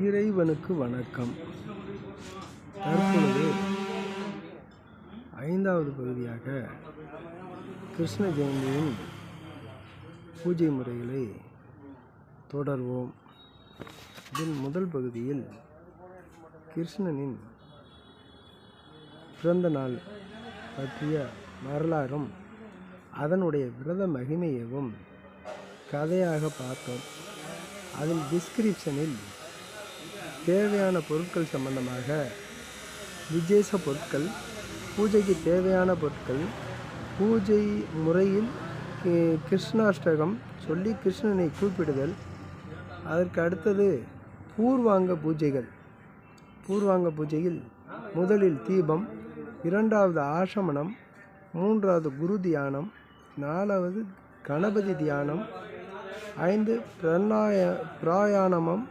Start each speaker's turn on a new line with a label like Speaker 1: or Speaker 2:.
Speaker 1: இறைவனுக்கு வணக்கம். தற்பொழுது ஐந்தாவது பகுதியாக கிருஷ்ண ஜெயந்தியின் பூஜை முறைகளை தொடர்வோம். இதன் முதல் பகுதியில் கிருஷ்ணனின் பிறந்த நாள் பற்றிய வரலாறும் அதனுடைய விரத மகிமையவும் கதையாக பார்த்தோம். அதில் டிஸ்கிரிப்ஷனில் தேவையான பொருட்கள் சம்பந்தமாக விசேஷ பொருட்கள் பூஜைக்கு தேவையான பொருட்கள் பூஜை முறையில் கி- கிருஷ்ணாஷ்டகம் சொல்லி கிருஷ்ணனை கூப்பிடுதல். அதற்கு அடுத்தது பூர்வாங்க பூஜைகள். பூர்வாங்க பூஜையில் முதலில் தீபம் இரண்டாவது ஆசமனம் மூன்றாவது குரு தியானம் நாலாவது கணபதி தியானம் ஐந்து பிரணாய பிராயாணமம்